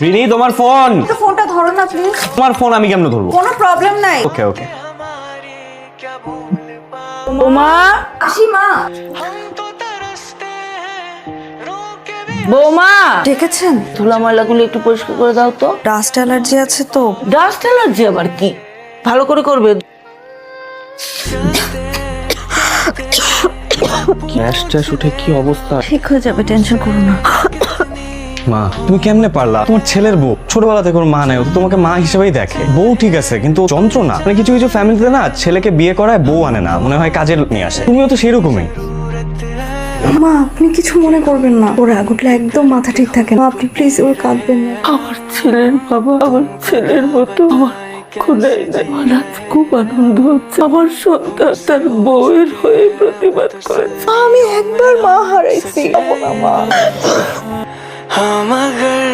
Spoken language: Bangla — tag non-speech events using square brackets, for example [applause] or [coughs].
রিনি তোমার ফোন তো ফোনটা ধরো না প্লিজ তোমার ফোন আমি কেমনে ধরবো? কোনো প্রবলেম নাই। ওকে ওকে বৌমা আসি মা। বৌমা। ডেকেছেন? ধুলা ময়লাগুলো একটু পরিষ্কার করে দাও তো। ডাস্ট অ্যালার্জি আছে তো। ডাস্ট অ্যালার্জি আবার কি? ভালো করে করবে। [coughs] ক্যাশ ট্যাশ উঠে কি অবস্থা? ঠিক হয়ে যাবে টেনশন করো না। মা তুমি কেমনে পারলা? তোমার ছেলের বউ ছোটবেলা থেকে ওর মা নেই তোমাকে মা হিসেবেই দেখে। বউ ঠিক আছে কিন্তু যন্ত্রণা মানে কিছু কিছু ফ্যামিলিতে না ছেলেকে বিয়ে করায় বউ আনে না মনে হয় কাজের নিয়ে আসে। তুমিও তো সেরকমই। মা আপনি কিছু মনে করবেন না। ওর রাগ একদম মাথা ঠিক থাকে না। আপনি প্লিজ ওর কাঁদবেন না। আমার ছেলের বাবা আমার ছেলের মতো আমার খুব আনন্দ হচ্ছে। আমার সন্তান তার বউয়ের হয়ে প্রতিবাদ করেছে। আমি একবার মা হারাইছি। মা।